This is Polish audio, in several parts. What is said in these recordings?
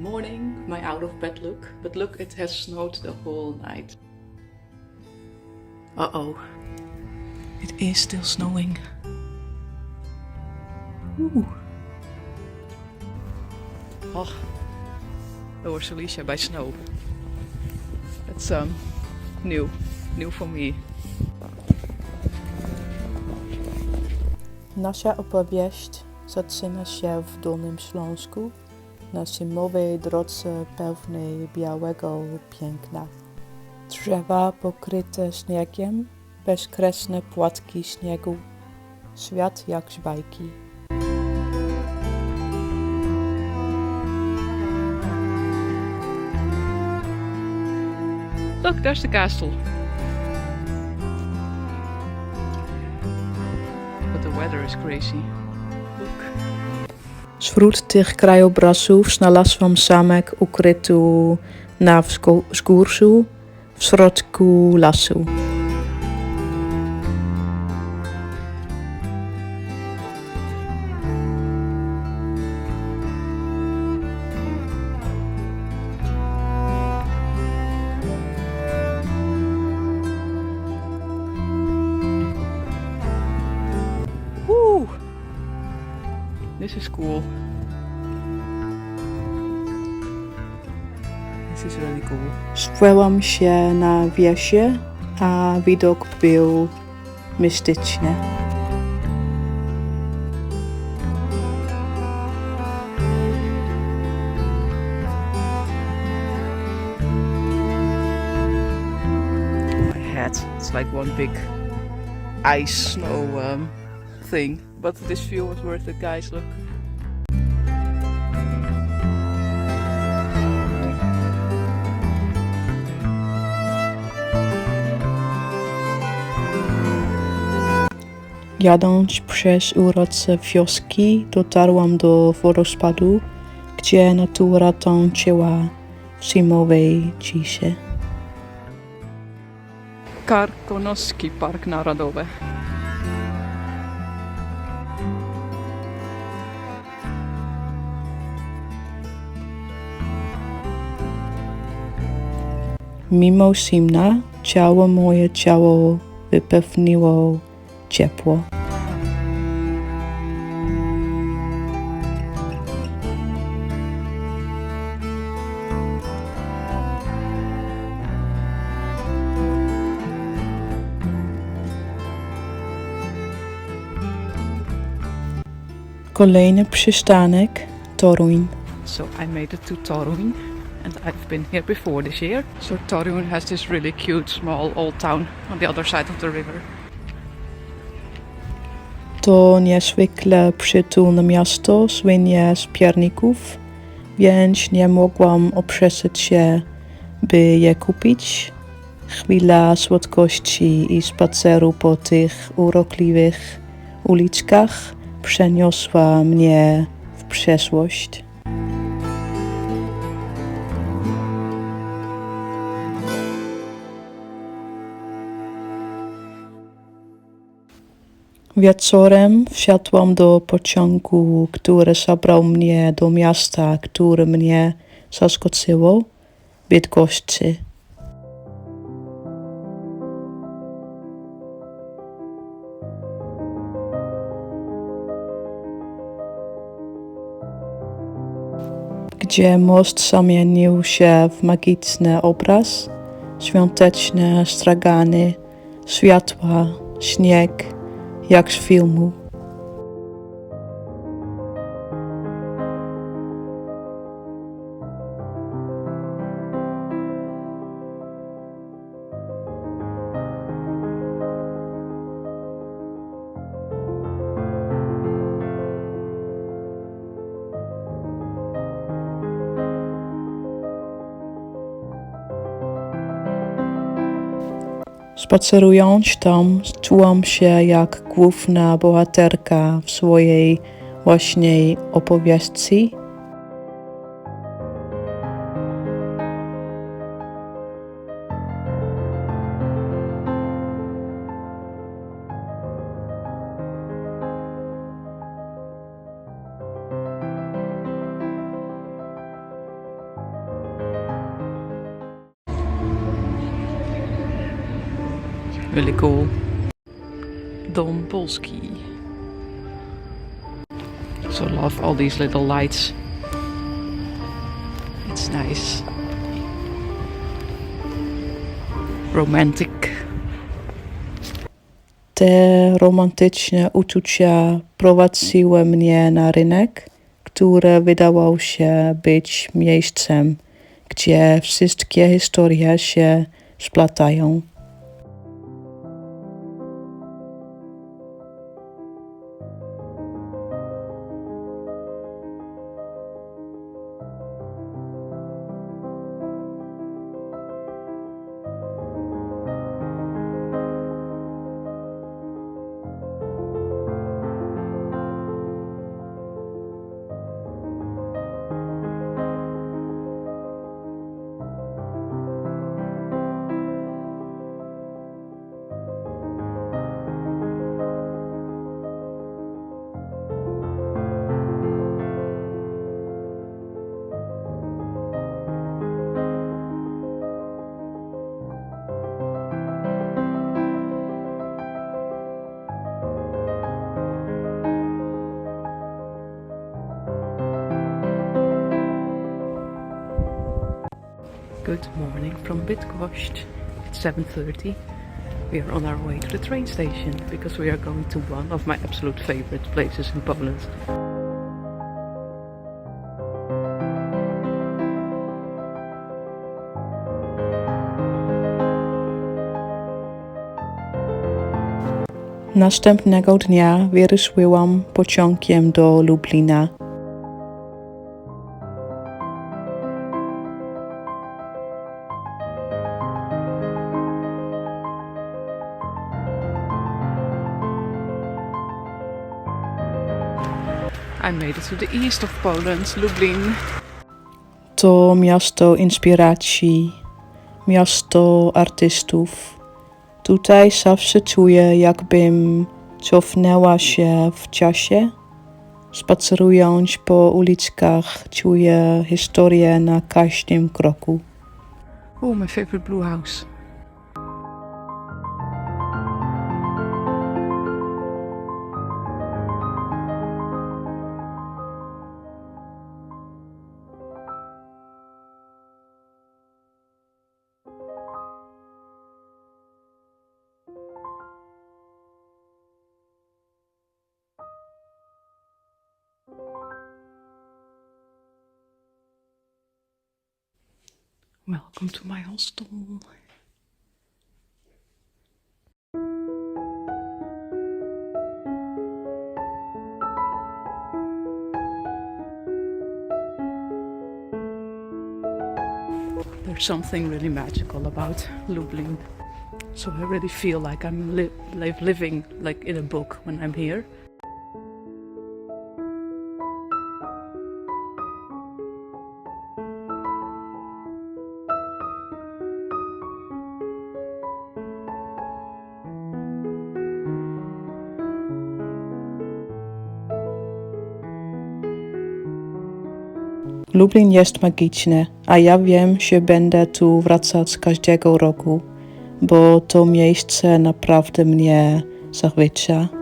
morning, my out of bed look, but look, it has snowed the whole night. Uh oh, it is still snowing. Oeh. Oh, lower Silesia by snow. That's um new, new for me. Nasza opowieść zaczyna się w Dolnym Śląsku, na zimowej drodze pełnej białego piękna. Drzewa pokryte śniegiem, bezkresne płatki śniegu, świat jak z bajki. Look, there's the castle. But the weather is crazy. Wśród tych krajobrazów znalazłam zamek ukryty na wzgó- wzgórzu w środku lasu. This is really cool. Spłęłam się na wiesie, a widok był mistyczny. My head. It's like one big ice snow um, thing. But this view was worth it, guys. Look. Jadąc przez urocze wioski, dotarłam do wodospadu, gdzie natura tańczyła w zimowej ciszy. Karkonoski Park Narodowy. Mimo zimna, ciało moje ciało wypełniło ciepło. Kolejny przystanek Toruń. So I made it to Torun and I've been here before this year. So Torun has this really cute small old town on the other side of the river. To niezwykle przytulne miasto, słynie z pierników, więc nie mogłam oprzeć się, by je kupić. Chwila słodkości i spaceru po tych urokliwych uliczkach przeniosła mnie w przeszłość. Wieczorem wsiadłam do pociągu, który zabrał mnie do miasta, które mnie zaskoczyło, Bydgoszczy. Gdzie most zamienił się w magiczny obraz, świąteczne stragany, światła, śnieg, jak filmu. Spacerując tam, czułam się jak główna bohaterka w swojej własnej opowieści. Cool. Dom Polski. So love all these little lights. It's nice. Romantic. Te romantyczne uczucia prowadziły mnie na rynek, który wydawał się być miejscem, gdzie wszystkie historie się splatają. Good morning from Bydgoszcz. It's 7:30. We are on our way to the train station because we are going to one of my absolute favorite places in Poland. Następnego dnia wyruszyłam pociągiem do Lublina. To the east of Poland, Lublin. To miasto inspiracji, miasto artystów. Tutaj zawsze czuję, jakbym cofnęła się w czasie. Spacerując po uliczkach, czuję historię na każdym kroku. Oh, my favorite blue house. Welcome to my hostel. There's something really magical about Lublin. So I really feel like I'm li- living like in a book when I'm here. Lublin jest magiczny, a ja wiem, że będę tu wracać każdego roku, bo to miejsce naprawdę mnie zachwyca.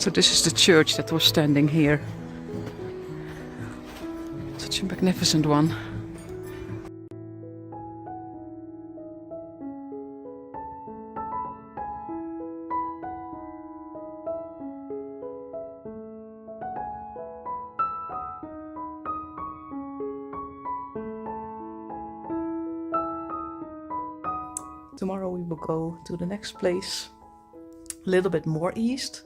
So this is the church that was standing here. Such a magnificent one. tomorrow we will go to the next place a little bit more east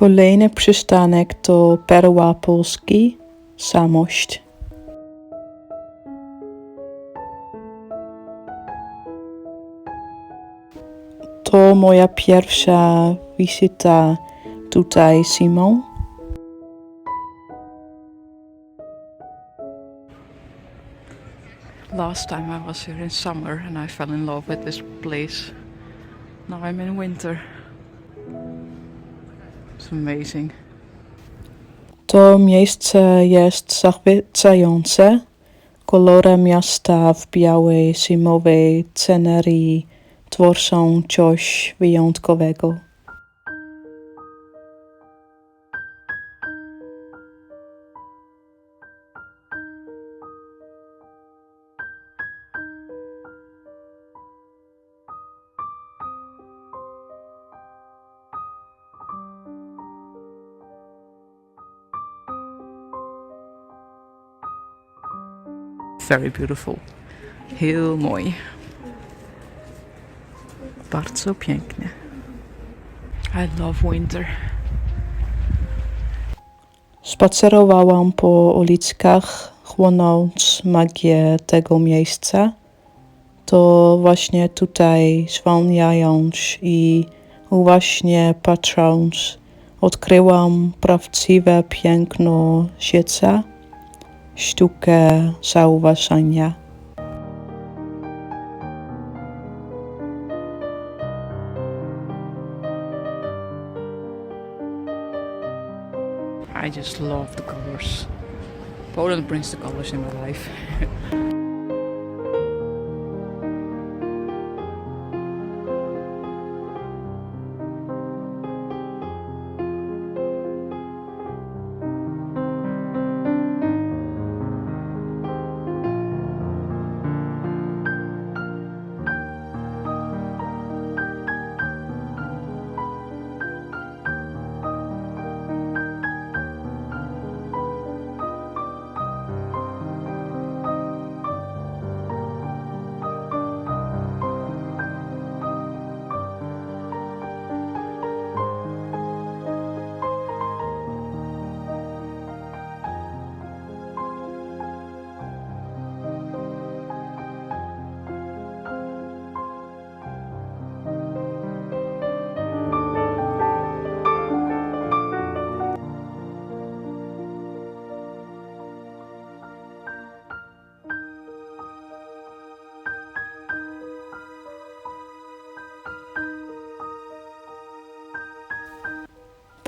Kolejny przystanek to Perła Polski, Samość. To moja pierwsza wizyta tutaj Simą. Last time I was here in summer and I fell in love with this place. Now I'm in winter. It's amazing. To miejsce jest zachwycające. Kolory miasta w białej zimowej scenerii tworzą coś wyjątkowego. Very beautiful. Heel mooi. Bardzo pięknie. I love winter. Spacerowałam po uliczkach, chłonąc magię tego miejsca. To właśnie tutaj, zwalniając i uważnie patrząc, odkryłam prawdziwe piękno świata, sztukę zauważania. I just love the colors. Poland brings the colors in my life.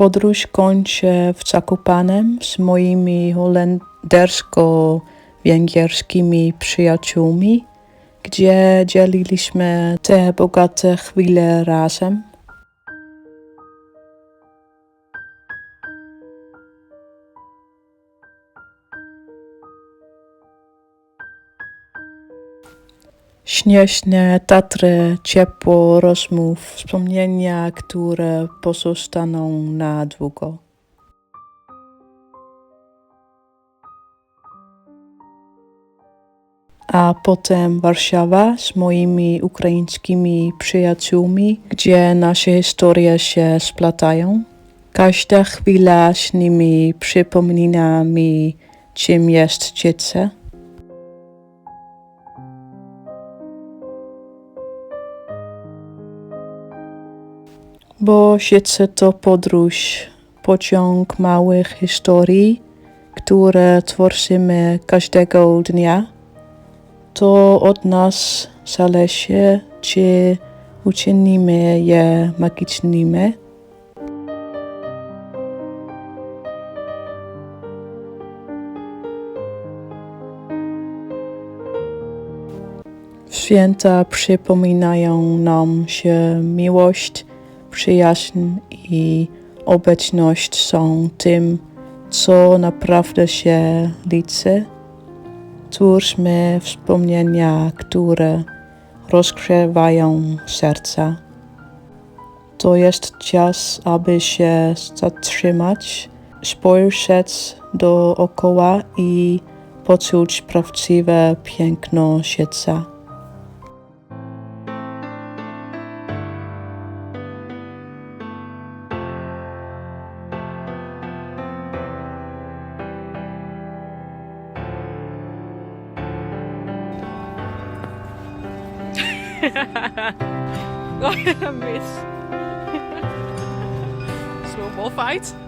Podróż kończę w Zakopanem z moimi holendersko-węgierskimi przyjaciółmi, gdzie dzieliliśmy te bogate chwile razem. Śnieżne Tatry, ciepło rozmów, wspomnienia, które pozostaną na długo. A potem Warszawa z moimi ukraińskimi przyjaciółmi, gdzie nasze historie się splatają. Każda chwila z nimi przypomina mi, czym jest dziecię. Bo życie to podróż, pociąg małych historii, które tworzymy każdego dnia. To od nas zależy, czy uczynimy je magicznymi. Święta przypominają nam, że miłość, przyjaźń i obecność są tym, co naprawdę się liczy. Twórzmy wspomnienia, które rozgrzewają serca. To jest czas, aby się zatrzymać, spojrzeć dookoła i poczuć prawdziwe piękno świata. right?